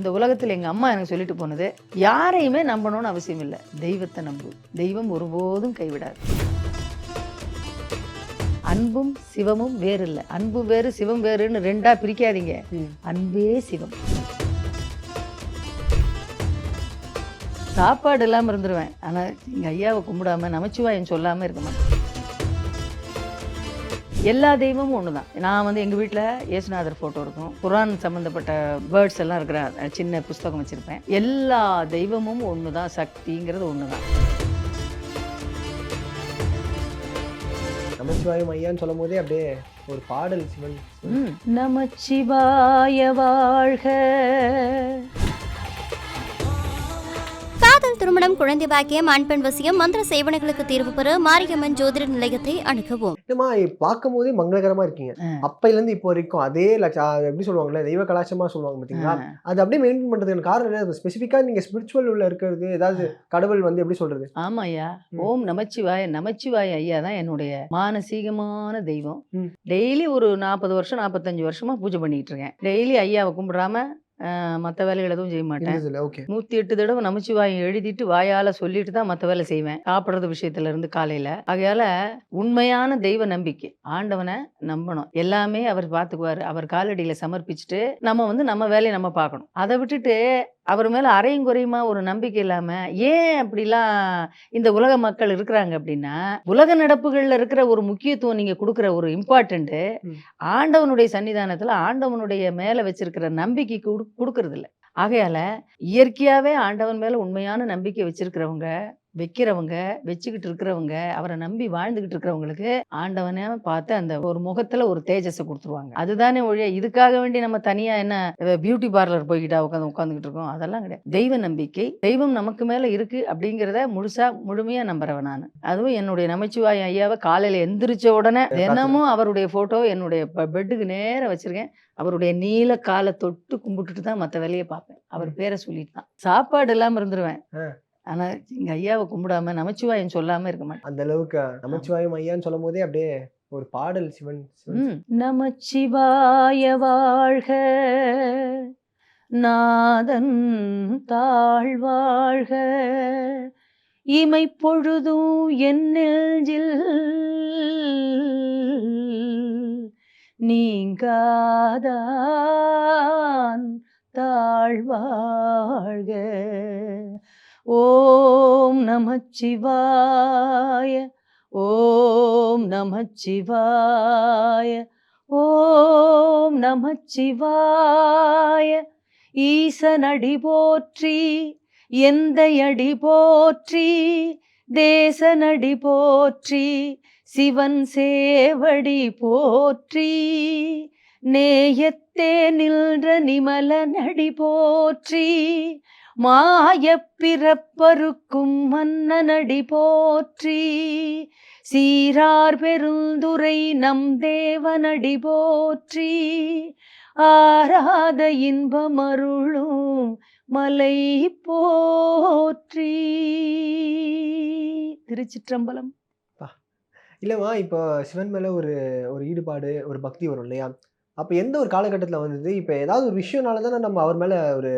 இந்த உலகத்தில் எங்கள் அம்மா எனக்கு சொல்லிட்டு போனது யாரையுமே நம்பணும்னு அவசியம் இல்லை. தெய்வத்தை நம்பு. தெய்வம் ஒருபோதும் கைவிடாது. அன்பும் சிவமும் வேறு இல்லை. அன்பு வேறு சிவம் வேறுன்னு ரெண்டா பிரிக்காதீங்க. அன்பே சிவம். சாப்பாடு இல்லாமல் இருந்துருவேன். ஆனால் எங்கள் ஐயாவை கும்பிடாம நமச்சிவாயம் சொல்லாமல் இருக்க மாட்டேன். எல்லா தெய்வமும் ஒன்று தான் நான் வந்து எங்கள் வீட்டில் இயேசுநாதர் ஃபோட்டோ இருக்கும். குரான் சம்மந்தப்பட்ட வேர்ட்ஸ் எல்லாம் இருக்கிற சின்ன புஸ்தகம் வச்சுருப்பேன். எல்லா தெய்வமும் ஒன்று தான் சக்திங்கிறது ஒன்று தான் நமச்சிவாயம் ஐயான்னு சொல்லும் போதே அப்படியே ஒரு பாடல் சிவன். நமச்சிவாய வாழ்க. திருமணம் குழந்தை பாக்கியம் ஆண் பெண் வசியம் மந்திர சேவனைகளுக்கு தீர்வு பெற மாரியம்மன் ஜோதிட நிலையத்தை அணுகவும். பார்க்கும் போதே மங்களகரமா இருக்கீங்க. அப்பையில இருந்து இப்போ வரைக்கும் அதே எப்படி சொல்லுவாங்கல்ல தெய்வ கலாச்சமா சொல்லுவாங்க பாத்தீங்களா அது அப்படியே மெயின்டைன் பண்றதுக்கு காரணம் என்ன? ஸ்பெசிஃபிக்கா நீங்க ஸ்பிரிச்சுவல் உள்ள இருக்கிறது ஏதாவது கடவுள் வந்து எப்படி சொல்றது? ஆமா ஐயா. ஓம் நமச்சிவாய நமச்சிவாய ஐயா தான் என்னுடைய மானசீகமான தெய்வம். டெய்லி ஒரு நாற்பது வருஷம் நாற்பத்தஞ்சு வருஷமா பூஜை பண்ணிட்டு இருக்கேன். டெய்லி ஐயாவை கும்பிடாம மற்ற வேலைகள் எதுவும் செய்ய மாட்டேன். நூத்தி எட்டு தடவை நமச்சிவாயம் எழுதிட்டு வாயால சொல்லிட்டு தான் மற்ற வேலை செய்வேன். சாப்பிட்றது விஷயத்துல இருந்து காலையில. ஆகையால உண்மையான தெய்வ நம்பிக்கை. ஆண்டவனை நம்பணும். எல்லாமே அவர் பார்த்துக்குவாரு அவர் காலடியில சமர்ப்பிச்சுட்டு நம்ம வந்து நம்ம வேலையை நம்ம பார்க்கணும். அதை விட்டுட்டு அவர் மேல அரையும் குறையுமா ஒரு நம்பிக்கை இல்லாம ஏன் அப்படிலாம் இந்த உலக மக்கள் இருக்கிறாங்க அப்படின்னா உலக நடப்புகள்ல இருக்கிற ஒரு முக்கியத்துவம் நீங்க கொடுக்குற ஒரு இம்பார்ட்டன்ட். ஆண்டவனுடைய சன்னிதானத்துல ஆண்டவனுடைய மேல வச்சிருக்கிற நம்பிக்கைக்கு கொடுக்கறதில்ல. ஆகையால இயற்கையாகவே ஆண்டவன் மேலே உண்மையான நம்பிக்கை வச்சிருக்கிறவங்க வைக்கிறவங்க வச்சுக்கிட்டு இருக்கிறவங்க அவரை நம்பி வாழ்ந்துகிட்டு இருக்கிறவங்களுக்கு ஆண்டவனை பார்த்து அந்த ஒரு முகத்துல ஒரு தேஜஸை கொடுத்துருவாங்க. அதுதானே ஒழிய இதுக்காக வேண்டி நம்ம தனியா என்ன பியூட்டி பார்லர் போய்கிட்டா உட்காந்து உட்காந்துக்கிட்டு இருக்கோம். அதெல்லாம் கிடையாது. தெய்வ நம்பிக்கை தெய்வம் நமக்கு மேல இருக்கு அப்படிங்கிறத முழுசா முழுமையா நம்புறவன் நான். அதுவும் என்னுடைய நமச்சிவாய ஐயாவை காலையில எந்திரிச்ச உடனே தினமும் அவருடைய போட்டோ என்னுடைய பெட்டுக்கு நேரா வச்சிருக்கேன். அவருடைய நீல காலை தொட்டு கும்பிட்டுட்டு தான் மற்ற வேலையை பார்ப்பேன். அவர் பேரை சொல்லிட்டு தான். சாப்பாடு இல்லாம இருந்துருவேன். ஆ. ஆனா எங்க ஐயாவை கும்பிடாம நமச்சிவாயம் சொல்லாம இருக்க மாட்டேன் அந்த அளவுக்கு நமச்சிவாயம் ஐயான்னு சொல்லும் போதே அப்படியே ஒரு பாடல் சிவன். நமச்சிவாய வாழ்க நாதன் தாழ்வாழ்க இமை பொழுதும் என் நெஞ்சில் நீங்காதான் தாழ்வாழ்க ஓம் நமச்சிவாய ஓம் நமச்சிவாய ஓம் நமச்சிவாய ஈசனடி போற்றி எந்த அடி போற்றி தேசனடி போற்றி சிவன் சேவடி போற்றி. நேயத்தே நின்ற நிமல நடி போற்றி மாய பிறப்பருக்கும் மன்னனடி போற்றி சீரார் பெருந்துரை நம் தேவனடி போற்றி. ஆராத இன்பமருளும் மலை போற்றி. திருச்சிற்றம்பலம். இல்லைம்மா இப்போ சிவன் மேலே ஒரு ஒரு ஈடுபாடு ஒரு பக்தி வரும் இல்லையா? அப்போ எந்த ஒரு காலகட்டத்தில் வந்தது? இப்போ ஏதாவது ஒரு விஷயம்னால தானே நம்ம அவர் மேலே ஒரு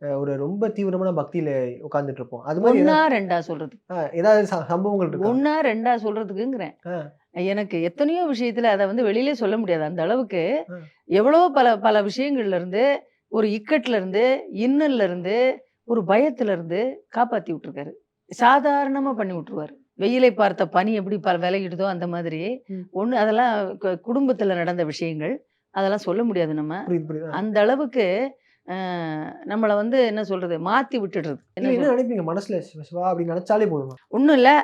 ஒரு ரொம்ப தீவிரமான பக்தியில உட்கார்ந்துட்டு இருப்போம் அது மாதிரி ஒன்னா ரெண்டா சொல்றது ஏதாவது சம்பவங்கள் இருக்கு? ஒன்னா ரெண்டா சொல்றதுக்குங்கிறேன். எனக்கு எத்தனையோ விஷயத்துல அதை வந்து வெளியிலே சொல்ல முடியாது. அந்த அளவுக்கு. எவ்வளவோ பல பல விஷயங்கள்ல இருந்து ஒரு இக்கட்ல இருந்து இன்னல்ல இருந்து ஒரு பயத்துல இருந்து காப்பாத்தி விட்டுருக்காரு. சாதாரணமா பண்ணி விட்டுருவாரு. வெயிலை பார்த்த பனி எப்படி பல விலகிடுதோ அந்த மாதிரி. ஒண்ணு அதெல்லாம் குடும்பத்துல நடந்த விஷயங்கள். அதெல்லாம் சொல்ல முடியாது நம்ம. அந்த அளவுக்கு நம்மளை வந்து என்ன சொல்றது? மாத்தி விட்டுடுறது. என்ன நினைப்பீங்க? மனசுல சிவ அப்படின்னு நினைச்சாலே போதுமா? ஒன்றும் இல்லை.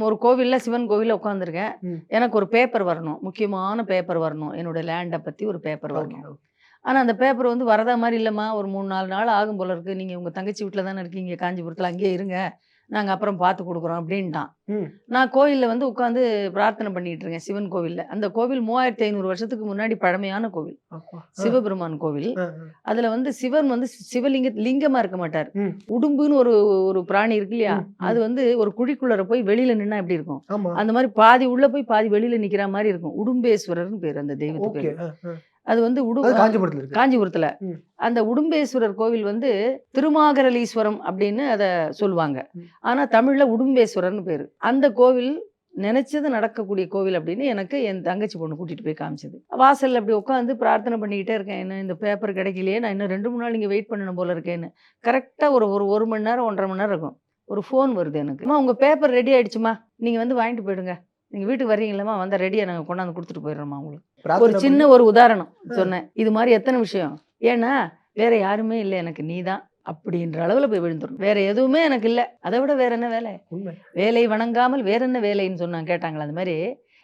ஒரு கோவிலில் சிவன் கோவிலில் உட்காந்துருக்கேன். எனக்கு ஒரு பேப்பர் வரணும். முக்கியமான பேப்பர் வரணும். என்னோட லேண்டை பற்றி ஒரு பேப்பர் வரணும். ஆனால் அந்த பேப்பர் வந்து வரதா மாதிரி இல்லைம்மா. ஒரு மூணு நாலு நாள் ஆகும் போல இருக்கு. நீங்கள் உங்கள் தங்கச்சி வீட்டில் தானே இருக்கீங்க. காஞ்சிபுரத்தில் அங்கேயே இருங்க. நாங்கள் அப்புறம் பார்த்து கொடுக்குறோம் அப்படின்ட்டான். நான் கோயிலில் வந்து உட்காந்து பிரார்த்தனை பண்ணிட்டு இருக்கேன் சிவன் கோவிலில் அந்த கோவில் மூவாயிரத்தி ஐநூறு வருஷத்துக்கு முன்னாடி பழமையான கோவில். சிவபெருமான் கோவில். அதுல வந்து சிவன் வந்து சிவலிங்க லிங்கமா இருக்க மாட்டார். உடும்புன்னு ஒரு ஒரு பிராணி இருக்கு இல்லையா. அது வந்து ஒரு குழிக்குள்ளர போய் வெளியில நின்னா எப்படி இருக்கும் அந்த மாதிரி பாதி உள்ள போய் பாதி வெளியில நிக்கிற மாதிரி இருக்கும் உடும்பேஸ்வரர்னு பேர் அந்த தெய்வத்துக்கு பேரு. அது வந்து உடு காஞ்சிபுரத்துல காஞ்சிபுரத்துல. அந்த உடும்பேஸ்வரர் கோவில் வந்து திருமாகரலீஸ்வரம் அப்படின்னு அதை சொல்லுவாங்க. ம். ஆனா தமிழ்ல உடும்பேஸ்வரர்னு பேரு. அந்த கோவில் நினைச்சது நடக்கக்கூடிய கோவில் அப்படின்னு எனக்கு என் தங்கச்சி பொண்ணு கூட்டிட்டு போய் காமிச்சது. வாசல்ல அப்படி உட்காந்து பிரார்த்தனை பண்ணிக்கிட்டே இருக்கேன். என்ன இந்த பேப்பர் கிடைக்கலையே நான் இன்னும் ரெண்டு மூணு நாள் இங்கே வெயிட் பண்ணணும் போல இருக்கேன்னு. கரெக்டாக ஒரு ஒரு ஒரு மணி நேரம் ஒன்றரை மணி நேரம் இருக்கும். ஒரு ஃபோன் வருது எனக்கு. அம்மா உங்கள் பேப்பர் ரெடி ஆயிடுச்சுமா? நீங்கள் வந்து வாங்கிட்டு போயிடுங்க. நீங்கள் வீட்டுக்கு வர்றீங்களா வந்தால் ரெடியாக நாங்கள் கொண்டாந்து கொடுத்துட்டு போயிடுறோம்மா உங்களுக்கு. ஒரு சின்ன ஒரு உதாரணம் சொன்னேன். இது மாதிரி எத்தனை விஷயம்? ஏன்னா வேற யாருமே இல்லை எனக்கு நீ தான் அப்படின்ற அளவில் போய் விழுந்துடும் வேற எதுவுமே எனக்கு இல்லை. அதை விட வேற என்ன வேலை? வேலை வணங்காமல் வேற என்ன வேலைன்னு சொன்னாங்க கேட்டாங்களா அந்த மாதிரி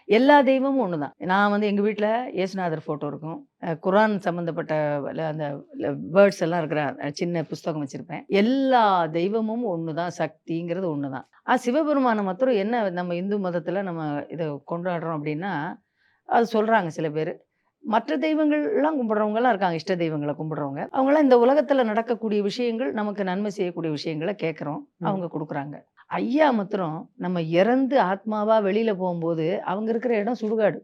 எல்லா தெய்வமும் ஒன்று தான் நான் வந்து எங்கள் வீட்டில் இயேசுநாதர் ஃபோட்டோ இருக்கும். அஹ் குர்ஆன் சம்மந்தப்பட்ட அந்த வேர்ட்ஸ் எல்லாம் இருக்கிற சின்ன புஸ்தகம் வச்சுருப்பேன். எல்லா தெய்வமும் ஒன்று தான் சக்திங்கிறது ஒன்று தான் ஆ சிவபெருமானை மாத்திரம் என்ன நம்ம இந்து மதத்தில் நம்ம இதை கொண்டாடுறோம் அப்படின்னா அது சொல்கிறாங்க சில பேர். மற்ற தெய்வங்கள்லாம் கும்பிட்றவங்கலாம் இருக்காங்க இஷ்ட தெய்வங்களை கும்பிட்றவங்க. அவங்களாம் இந்த உலகத்தில் நடக்கக்கூடிய விஷயங்கள் நமக்கு நன்மை செய்யக்கூடிய விஷயங்களை கேட்குறோம். அவங்க கொடுக்குறாங்க. ஐயா மாத்திரம் நம்ம இறந்து ஆத்மாவா வெளியில போகும்போது அவங்க இருக்கிற இடம் சுடுகாடு.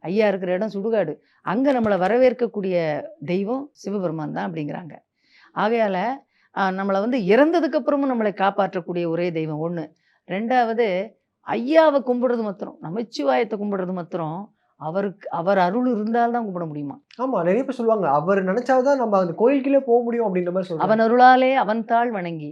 ஐயா இருக்கிற இடம் சுடுகாடு. அங்க நம்மளை வரவேற்கக்கூடிய தெய்வம் சிவபெருமான் தான் அப்படிங்கிறாங்க. ஆகையால நம்மளை வந்து இறந்ததுக்கு அப்புறமும் நம்மளை காப்பாற்றக்கூடிய ஒரே தெய்வம் ஒண்ணு. ரெண்டாவது ஐயாவை கும்பிடுறது மாத்திரம் நமச்சிவாயத்தை கும்பிடுறது மாத்திரம் அவருக்கு அவர் அருள் இருந்தால்தான் கும்பிட முடியுமா? ஆமா நிறைய பேர் சொல்லுவாங்க அவர் நினைச்சாதான் நம்ம அந்த கோயிலுக்குள்ளே போக முடியும் அப்படின்ற மாதிரி சொல்றாங்க. அவன் அருளாலே அவன் தாள் வணங்கி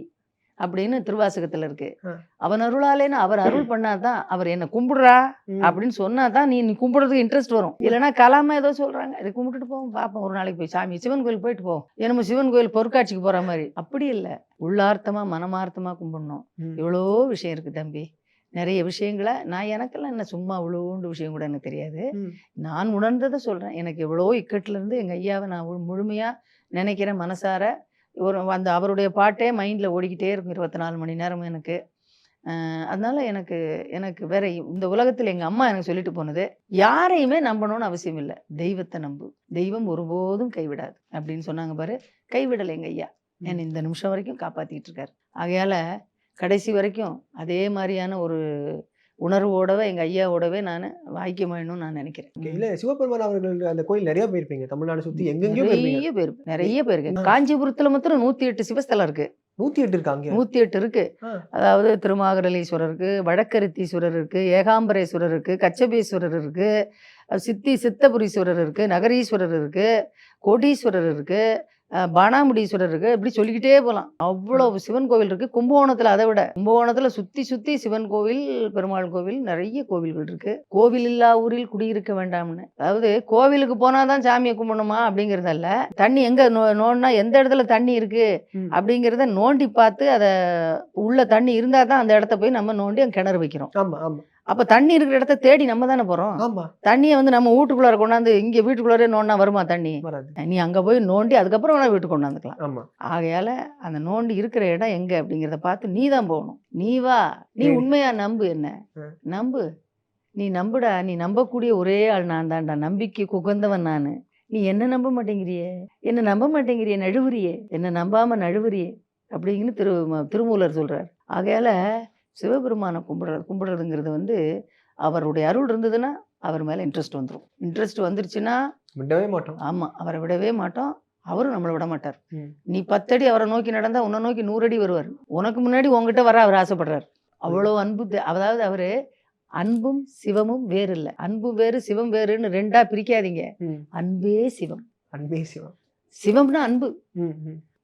அப்படின்னு திருவாசகத்துல இருக்கு. அவன் அருளாலேன்னு அவர் அருள் பண்ணாதான் அவர் என்ன கும்பிடுறா. அப்படின்னு சொன்னாதான் நீ நீ கும்பிடுறதுக்கு இன்ட்ரெஸ்ட் வரும். இல்லைன்னா கலாம ஏதோ சொல்றாங்க. இதை கும்பிட்டுட்டு போவோம் பார்ப்போம் ஒரு நாளைக்கு போய் சாமி சிவன் கோயில் போயிட்டு போவோம் என்னமோ சிவன் கோயில் பொருட்காட்சிக்கு போற மாதிரி. அப்படி இல்லை. உள்ளார்த்தமா மனமார்த்தமா கும்பிடணும். ம். இவ்வளோ விஷயம் இருக்கு தம்பி. நிறைய விஷயங்களை நான் எனக்கெல்லாம் என்ன சும்மா இவ்வளோண்டு விஷயம் கூட எனக்கு தெரியாது. நான் உணர்ந்ததை சொல்கிறேன் எனக்கு எவ்வளோ இக்கட்டுல இருந்து எங்கள் ஐயாவை நான் முழு- முழுமையா நினைக்கிறேன் மனசார ஒரு அந்த அவருடைய பாட்டே மைண்டில் ஓடிக்கிட்டே இருக்கும் இருபத்தி நாலு மணி நேரமும் எனக்கு. அதனால எனக்கு எனக்கு வேற இந்த உலகத்தில் எங்கள் அம்மா எனக்கு சொல்லிட்டு போனது யாரையுமே நம்பணும்னு அவசியம் இல்லை. தெய்வத்தை நம்பு. தெய்வம் ஒருபோதும் கைவிடாது. அப்படின்னு சொன்னாங்க பாரு. கைவிடலை எங்கள் ஐயா. என்னை இந்த நிமிஷம் வரைக்கும் காப்பாற்றிட்டு இருக்காரு. ஆகையால கடைசி வரைக்கும் அதே மாதிரியான ஒரு உணர்வோடவே எங்கள் ஐயாவோடவே நான் வாக்கியமாயணும்னு நான் நினைக்கிறேன். இல்ல சிவபெருமான் அவர்கள் அந்த கோயில் நிறைய போயிருப்பீங்க. தமிழ்நாடு சுத்தி எங்கெங்கயோ நிறைய பேர் நிறைய பேருக்கு ஆ. காஞ்சிபுரத்துல மாத்திரம் நூத்தி எட்டு சிவஸ்தலம் இருக்கு. நூத்தி எட்டு இருக்காங்க நூத்தி எட்டு இருக்கு. அதாவது திருமாகரலீஸ்வரர் இருக்கு வடக்கருத்தீஸ்வரர் இருக்கு ஏகாம்பரேஸ்வரர் இருக்கு கச்சபேஸ்வரர் இருக்கு சித்தி சித்தபுரீஸ்வரர் இருக்கு நகரீஸ்வரர் இருக்கு கோடீஸ்வரர் இருக்கு பானாமுடீஸ்வரர் இருக்கு இப்படி சொல்லிக்கிட்டே போகலாம் அவ்வளவு சிவன் கோவில் இருக்கு. கும்பகோணத்துல அதை விட கும்பகோணத்துல சுத்தி சுத்தி சிவன் கோவில் பெருமாள் கோவில் நிறைய கோவில்கள் இருக்கு. கோவில் இல்லா ஊரில் குடியிருக்க வேண்டாம்னு. அதாவது கோவிலுக்கு போனாதான் சாமியை கும்பிடணுமா அப்படிங்கறதல்ல தண்ணி எங்க நோண்டினா எந்த இடத்துல தண்ணி இருக்கு. அப்படிங்கிறத நோண்டி பார்த்து அதை உள்ள தண்ணி இருந்தால் தான் அந்த இடத்த போய் நம்ம நோண்டி அங்கே கிணறு வைக்கிறோம். ஆமா ஆமா. அப்போ தண்ணி இருக்கிற இடத்த தேடி நம்ம தானே போகிறோம் தண்ணியை வந்து நம்ம வீட்டுக்குள்ளார கொண்டாந்து இங்கே வீட்டுக்குள்ளாரே நோண்டினா வருமா தண்ணி? நீ அங்கே போய் நோண்டி அதுக்கப்புறம் வேணா வீட்டுக்கு கொண்டாந்துக்கலாம். ஆகையால அந்த நோண்டி இருக்கிற இடம் எங்கே அப்படிங்கிறத பார்த்து நீ தான் போகணும். நீ வா. நீ சரி. உண்மையா நம்பு என்ன. நம்பு. நீ நம்புடா. நீ நம்பக்கூடிய ஒரே ஆள் நான் தான்டா. நம்பிக்கை குகந்தவன் நான். நீ என்ன நம்ப மாட்டேங்கிறியே? என்ன நம்ப மாட்டேங்கிறியே? நழுவுறியே. என்ன நம்பாம நழுவுறியே? அப்படிங்கன்னு திரு திருமூலர் சொல்றார். ஆகையால சிவபெருமானை கும்பிடுறது கும்பிடுறதுங்கிறது வந்து அவருடைய அருள் இருந்ததுன்னா அவர் மேலே இன்ட்ரெஸ்ட் வந்துடும் இன்ட்ரெஸ்ட் வந்துருச்சுன்னா விடவே மாட்டோம். ஆமாம் அவரை விடவே மாட்டோம். அவரும் நம்மளை விட மாட்டார். நீ பத்தடி அவரை நோக்கி நடந்தா உன்னை நோக்கி நூறடி வருவார். உனக்கு முன்னாடி உங்ககிட்ட வர அவர் ஆசைப்படுறார். அவ்வளோ அன்பு அதாவது அவரு அன்பும் சிவமும் வேறு இல்லை அன்பும் வேறு சிவம் வேறுன்னு ரெண்டா பிரிக்காதீங்க. அன்பே சிவம். அன்பே சிவம். சிவம்னா அன்பு.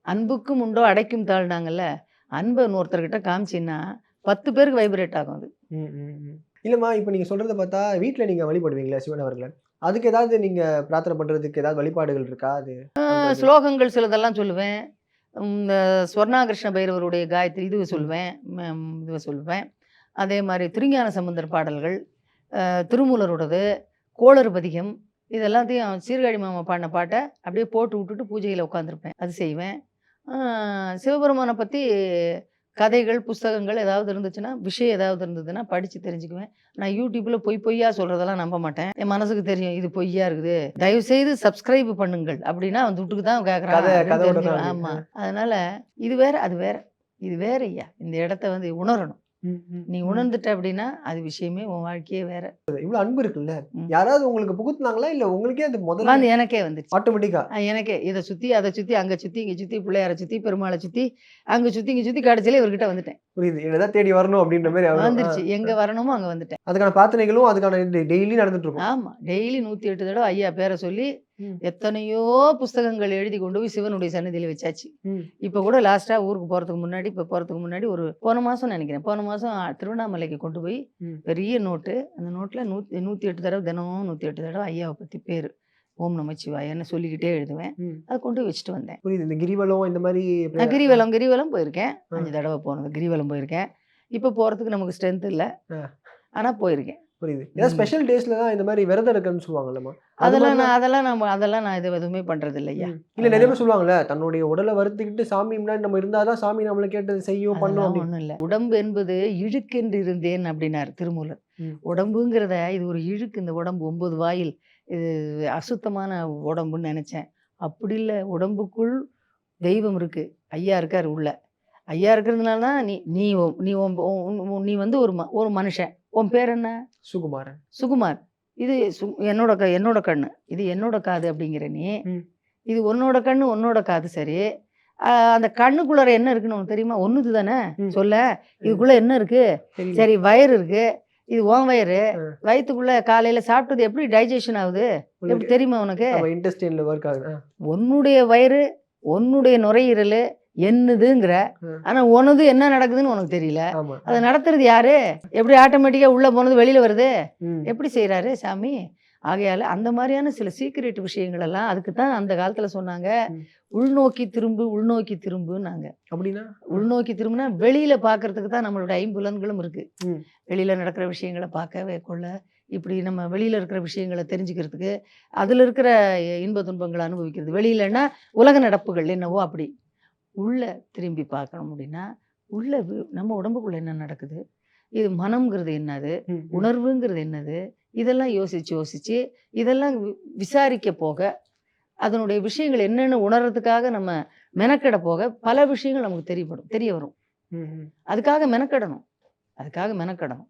அன்புக்கும் உண்டோ அடைக்கும் தாழ்னாங்கல்ல அன்பை இன்னொருத்தர்கிட்ட காமிச்சின்னா பத்து பேருக்கு வைப்ரேட் ஆகும் அது. ம், ம், ம். இல்லம்மா இப்போ நீங்க சொல்றத பார்த்தா வீட்ல நீங்க வழிபடுவீங்களா சிவன் அவர்களை? அதுக்கு ஏதாவது நீங்க பிரார்த்தனை பண்றதுக்கு ஏதாவது வழிபாடுகள் இருக்கா அது? ஸ்லோகங்கள் சிலதெல்லாம் சொல்லுவேன். இந்த ஸ்வர்ணாகிருஷ்ண பைரவருடைய காயத்ரி இது சொல்லுவேன். இது சொல்லுவேன். அதே மாதிரி திருஞான சம்பந்தர் பாடல்கள் திருமூலரோடது கோளறு பதிகம் இது எல்லாத்தையும் சீர்காழி மாமா பாடின பாட்டை அப்படியே போட்டு விட்டுட்டு பூஜையில் உட்காந்துருப்பேன் அது செய்வேன். சிவபெருமானை பற்றி கதைகள் புஸ்தகங்கள் ஏதாவது இருந்துச்சுன்னா விஷயம் ஏதாவது இருந்ததுன்னா படித்து தெரிஞ்சுக்குவேன். நான் யூடியூப்பில் பொய் பொய்யா சொல்கிறதெல்லாம் நம்ப மாட்டேன். என் மனசுக்கு தெரியும் இது பொய்யா இருக்குது. தயவு செய்து சப்ஸ்கிரைப் பண்ணுங்கள். அப்படின்னா அந்த வீட்டுக்கு தான் கேட்குறாங்க. ஆமாம் அதனால இது வேற அது வேற. இது வேற ஐயா இந்த இடத்த வந்து உணரணும். நீ. உணர்ந்துட்ட அப்படின்னா அது விஷயமே உன் வாழ்க்கையே வேற. இவ்வளவு அன்பு இருக்குல்ல. யாராவது உங்களுக்கு புகுத்துனாங்களா? இல்ல உங்களுக்கே அது முதல்ல வந்து எனக்கே வந்துருச்சு. ஆட்டோமேட்டிக்கா? எனக்கே. இதை சுத்தி அதை சுத்தி அங்க சுத்தி இங்க சுத்தி பிள்ளையார சுத்தி பெருமாளை சுத்தி அங்க சுத்தி இங்க சுத்தி கடைசியில இவர்கிட்ட வந்துட்டேன். புரியுது. என்னதான் தேடி வரணும் அப்படின்ற மாதிரி வந்துருச்சு. எங்க வரணுமோ அங்க வந்துட்டேன். அதுக்கான பிரார்த்தனைகளும் அதுக்கான டெய்லி நடந்துட்டு இருக்கும் ஆமா. டெய்லி நூத்தி எட்டு தடவை ஐயா பேரை சொல்லி. எத்தனையோ புஸ்தகங்கள் எழுதி கொண்டு போய் சிவனுடைய சன்னதியில வச்சாச்சு. இப்ப கூட லாஸ்டா ஊருக்கு போறதுக்கு முன்னாடி இப்ப போறதுக்கு முன்னாடி ஒரு போன மாசம் நினைக்கிறேன். போன மாசம் திருவண்ணாமலைக்கு கொண்டு போய். பெரிய நோட்டு. அந்த நோட்ல நூத்தி நூத்தி எட்டு தடவை தினமும் நூத்தி எட்டு தடவை ஐயாவை பத்தி பேரு. ஓம் நமச்சிவாயன்னு சொல்லிக்கிட்டே எழுதுவேன். அதை கொண்டு வச்சுட்டு வந்தேன். புரியுது. இந்த கிரிவலம் இந்த மாதிரி நான் கிரிவலம் கிரிவலம் போயிருக்கேன். அஞ்சு தடவை போனது. கிரிவலம் போயிருக்கேன். இப்போ போறதுக்கு நமக்கு ஸ்ட்ரென்த் இல்லை. ஆனா போயிருக்கேன். புரியுது. ஏதாவது. ஸ்பெஷல் டேஸ்ல தான் இந்த மாதிரி விரதம் இருக்குன்னு சொல்லுவாங்கல்லம்மா. அது அதெல்லாம் நான் அதெல்லாம் நம்ம அதெல்லாம் நான் இது எதுவுமே பண்றது இல்லையா. இல்ல நிறைய பேர் சொல்லுவாங்கல்ல தன்னுடைய உடலை வருத்திக்கிட்டு சாமி முன்னாடி நம்ம இருந்தாதான் சாமி நம்மளை கேட்டது செய்யும் பண்ணும் அப்படின்னு ஒண்ணும் இல்லை. உடம்பு என்பது இழுக்கென்று இருந்தேன் அப்படின்னார் திருமூலர். உடம்புங்கிறத இது ஒரு இழுக்கு இந்த உடம்பு ஒன்பது வாயில். இது அசுத்தமான உடம்புன்னு நினைச்சேன். அப்படி இல்லை உடம்புக்குள் தெய்வம் இருக்கு. ஐயா இருக்கார் உள்ள. ஐயா இருக்கிறதுனால தான் நீ நீ நீ நீ வந்து ஒரு ம- ஒரு மனுஷன். உன் பேர் என்ன? சுகுமாரன். சுகுமார். இது என்னோட க என்னோட கண்ணு. இது என்னோட காது அப்படிங்கிற நீ. இது உன்னோட கண்ணு உன்னோட காது சரி. அந்த கண்ணுக்குள்ளார என்ன இருக்குன்னு உனக்கு தெரியுமா? ஒண்ணுது தானே. சொல்ல. இதுக்குள்ள என்ன இருக்கு. சரி வயிறு இருக்கு. இது உன் வயிறு. வயிற்றுக்குள்ள காலையில சாப்பிட்டது எப்படி டைஜஷன் ஆகுது? எப்படி தெரியுமா உனக்கு? இன்டெஸ்டைன்ல ஒர்க் ஆகுது. உன்னுடைய வயிறு உன்னுடைய நுரையீரல் என்னதுங்கிற. ஆனா உனது என்ன நடக்குதுன்னு உனக்கு தெரியல. அதை நடத்துறது யாரு? எப்படி ஆட்டோமேட்டிக்கா உள்ள போனது வெளியில வருது. எப்படி செய்கிறாரு சாமி? ஆகையால அந்த மாதிரியான சில சீக்ரெட் விஷயங்கள் எல்லாம் அதுக்கு தான் அந்த காலத்துல சொன்னாங்க. உள்நோக்கி திரும்பு உள்நோக்கி திரும்புனாங்க அப்படின்னா? உள்நோக்கி திரும்பினா வெளியில பார்க்கறதுக்கு தான் நம்மளோட ஐம்புலன்களும் இருக்கு. வெளியில நடக்கிற விஷயங்களை பார்க்கவே கொள்ள இப்படி நம்ம வெளியில இருக்கிற விஷயங்களை தெரிஞ்சுக்கிறதுக்கு அதுல இருக்கிற இன்ப துன்பங்களை அனுபவிக்கிறது. வெளியிலன்னா உலக நடப்புகள் என்னவோ அப்படி. உள்ள திரும்பி பார்க்கணும் அப்படின்னா உள்ள நம்ம உடம்புக்குள்ள என்ன நடக்குது? இது மனம்ங்கிறது என்னது. உணர்வுங்கிறது என்னது? இதெல்லாம் யோசிச்சு யோசிச்சு இதெல்லாம் விசாரிக்க போக அதனுடைய விஷயங்கள் என்னென்னு உணர்றதுக்காக நம்ம மெனக்கெட போக பல விஷயங்கள் நமக்கு தெரியப்படும் தெரிய வரும். அதுக்காக மெனக்கெடணும். அதுக்காக மெனக்கெடணும்.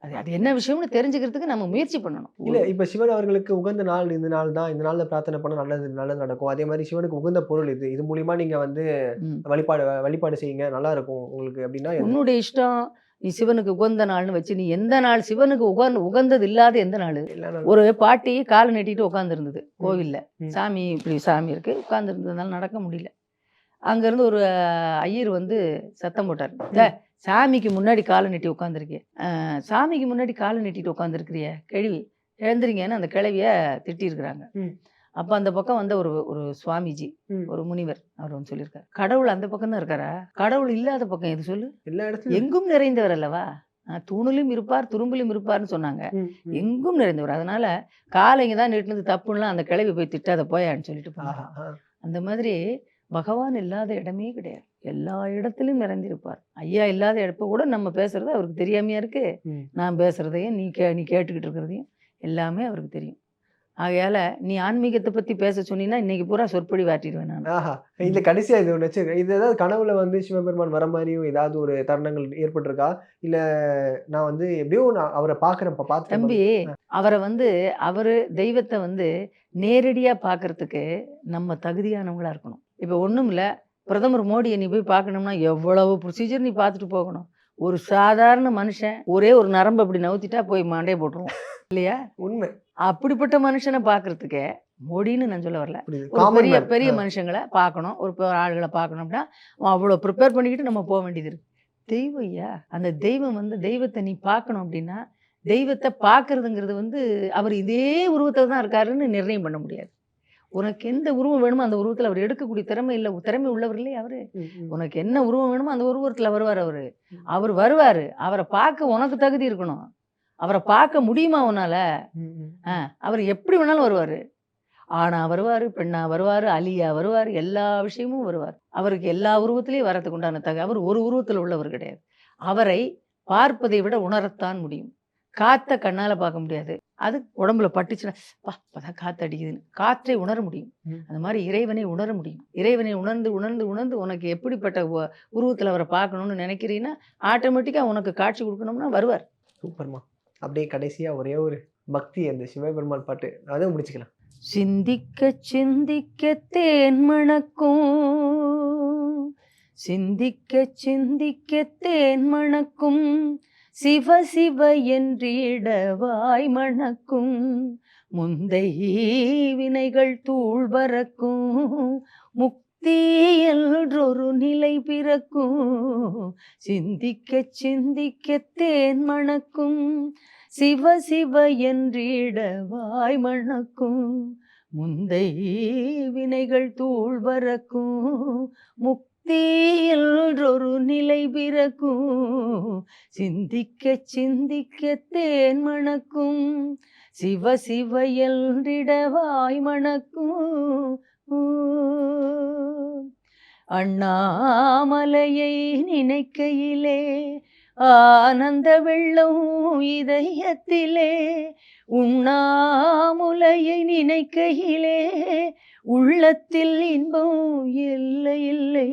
அது அது என்ன விஷயம்னு தெரிஞ்சுக்கிறதுக்கு நம்ம முயற்சி பண்ணணும். இல்ல இப்ப சிவன் அவர்களுக்கு உகந்த நாள் இந்த நாள் தான். இந்த நாள்ல பிரார்த்தனை பண்ண நல்லது நல்லது நடக்கும். அதே மாதிரி சிவனுக்கு உகந்த பொருள் இது. இது மூலியமா நீங்க வந்து. வழிபாடு வழிபாடு செய்யுங்க. நல்லா இருக்கும் உங்களுக்கு அப்படின்னா எது? உன்னுடைய இஷ்டம் நீ சிவனுக்கு உகந்த நாள்னு வச்சு நீ எந்த நாள் சிவனுக்கு உகந்த உகந்தது இல்லாத எந்த நாள். ஒரு பாட்டி காலை நீட்டிட்டு உட்காந்துருந்தது கோவில்ல. சாமி இப்படி சாமி இருக்கு. உட்காந்துருந்ததுனால நடக்க முடியல. அங்கேருந்து ஒரு ஐயர் வந்து சத்தம் போட்டார். "டே, சாமிக்கு முன்னாடி காலை நீட்டி உட்காந்துருக்கே சாமிக்கு முன்னாடி காலை நீட்டிட்டு உட்காந்துருக்கிறிய கேள்வி எழுந்துறீங்கன்னு அந்த கிழவிய திட்டியிருக்கிறாங்க. அப்போ அந்த பக்கம் வந்த ஒரு ஒரு சுவாமிஜி. ஒரு முனிவர் அவர் வந்து சொல்லியிருக்காரு கடவுள் அந்த பக்கம் தான் இருக்காரா? கடவுள் இல்லாத பக்கம் எது சொல்லு? எல்லா இடத்துலயும் எங்கும் நிறைந்தவர் அல்லவா? தூணிலும் இருப்பார் துரும்பிலும் இருப்பார்னு சொன்னாங்க. எங்கும் நிறைந்தவர். அதனால காலைங்க தான் நீட்டினது தப்புன்னா அந்த கிளவி போய் திட்டாத போயான்னு சொல்லிட்டு போனாங்க. அந்த மாதிரி பகவான் இல்லாத இடமே கிடையாது. எல்லா இடத்திலும் நிறைந்திருப்பார் ஐயா இல்லாத இடப்ப கூட நம்ம பேசுறது அவருக்கு தெரியாமையா இருக்கு. நான் பேசுறதையும் நீ கே நீ கேட்டுக்கிட்டு இருக்கிறதையும் எல்லாமே அவருக்கு தெரியும். ஆகையால நீ ஆன்மீகத்தை பத்தி பேச சொன்னீங்கன்னா இன்னைக்கு பூரா சொற்பொழி வாட்டிடுவேன் நான். ஆஹா. இந்த கடைசியா இது ஒன்று வச்சிருக்கேன் இது ஏதாவது கனவுல வந்து சிவபெருமான் வர மாதிரியும் ஏதாவது ஒரு தருணங்கள் ஏற்பட்டிருக்கா? இல்ல நான் வந்து எப்படியோ நான் அவரை பாக்குறேன் பார்த்து தம்பி அவரை வந்து அவரு தெய்வத்தை வந்து நேரடியா பார்க்கறதுக்கு நம்ம தகுதியானவங்களா இருக்கணும். இப்போ ஒண்ணும் இல்ல பிரதமர் மோடியை நீ போய் பார்க்கணும்னா எவ்வளவு ப்ரொசீஜர் நீ பார்த்துட்டு போகணும். ஒரு சாதாரண மனுஷன் ஒரே ஒரு நரம்பு அப்படி நவுத்திட்டா போய் மண்டையை போட்டுருவோம் இல்லையா? உண்மை. அப்படிப்பட்ட மனுஷனை பார்க்கறதுக்கு மோடின்னு நான் சொல்ல வரல. பெரிய பெரிய மனுஷங்களை பார்க்கணும். ஒரு ஆளுகளை பார்க்கணும் அப்படின்னா அவ்வளோ ப்ரிப்பேர் பண்ணிக்கிட்டு நம்ம போக வேண்டியது இருக்கு. தெய்வம் ஐயா அந்த தெய்வம் வந்து தெய்வத்தை நீ பார்க்கணும் அப்படின்னா தெய்வத்தை பார்க்கறதுங்கிறது வந்து அவர் இதே உருவத்தில் தான் இருக்காருன்னு நிர்ணயம் பண்ண முடியாது. உனக்கு எந்த உருவம் வேணுமோ அந்த உருவத்தில் அவர் எடுக்கக்கூடிய திறமை இல்லை திறமை உள்ளவர் இல்லையா அவரு? உனக்கு என்ன உருவம் வேணுமோ அந்த உருவத்தில் வருவார் அவரு. அவர் வருவார். அவரை பார்க்க உனக்கு தகுதி இருக்கணும். அவரை பார்க்க முடியுமா உன்னால? அவர் எப்படி வேணாலும் வருவார். ஆணா வருவார் பெண்ணா வருவார் அலியா வருவார் எல்லா விஷயமும் வருவார். அவருக்கு எல்லா உருவத்திலையும் வரதுக்கு உண்டான தக அவர் ஒரு உருவத்தில் உள்ளவர் கிடையாது. அவரை பார்ப்பதை விட உணரத்தான் முடியும். காத்த கண்ணால பார்க்க முடியாது. அது உடம்புல பட்டுச்சுன்னா பா அப்பதான் காத்து அடிக்குதுன்னு காற்றை உணர முடியும். அந்த மாதிரி இறைவனை உணர முடியும். இறைவனை உணர்ந்து உணர்ந்து உணர்ந்து உனக்கு எப்படிப்பட்ட உருவத்துல அவரை பார்க்கணும்னு நினைக்கிறீன்னா ஆட்டோமேட்டிக்கா உனக்கு காட்சி கொடுக்கணும்னா வருவார். சூப்பர்மா. அப்படியே கடைசியா ஒரே ஒரு பக்தி அந்த சிவபெருமான் பாட்டு. அதை முடிச்சுக்கலாம். சிந்திக்க சிந்திக்க தேன் மணக்கும். சிந்திக்க சிந்திக்க தேன் மணக்கும். சிவ சிவ என்றிடவாய் மணக்கும். முந்தை வினைகள் தூள் பறக்கும். முக்தி என்றொரு நிலை பிறக்கும். சிந்திக்க சிந்திக்க தேன் மணக்கும். சிவ சிவ என்றிடவாய் மணக்கும். முந்தை வினைகள் தூள் பறக்கும். முக்தி என்றொரு நிலை பிறக்கும். சிந்திக்க சிந்திக்க தேன் மணக்கும். சிவ சிவ என்றிடவாய் மணக்கும். அண்ணாமலையை நினைக்கையிலே ஆனந்த வெள்ளம் இதயத்திலே உண்ணாமுலையை நினைக்கையிலே உள்ளத்தில் இன்பம் இல்லை இல்லை.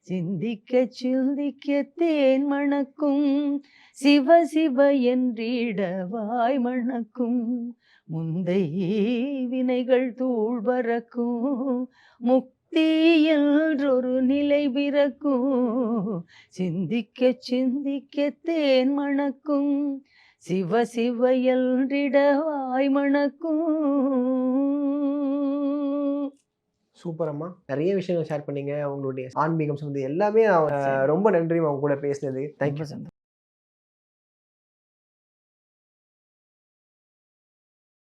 சிந்திக்க சிந்திக்க தேன் மணக்கும் சிவ சிவ என்றிடவாய் மணக்கும் முந்தை வினைகள் தூள் பறக்கும் முக்தி என்றொரு நிலை பிறக்கும். சிந்திக்க சிந்திக்க தேன் மணக்கும். சிவ சிவ என்றிடவாய் மணக்கும். சூப்பரம்மா. நிறைய விஷயங்கள் ஷேர் பண்ணீங்க. உங்களுடைய ஆன்மீகம் சம்மந்தம் எல்லாமே ரொம்ப நன்றி அவங்க கூட பேசினது. தேங்க்யூ சந்தோஷம்.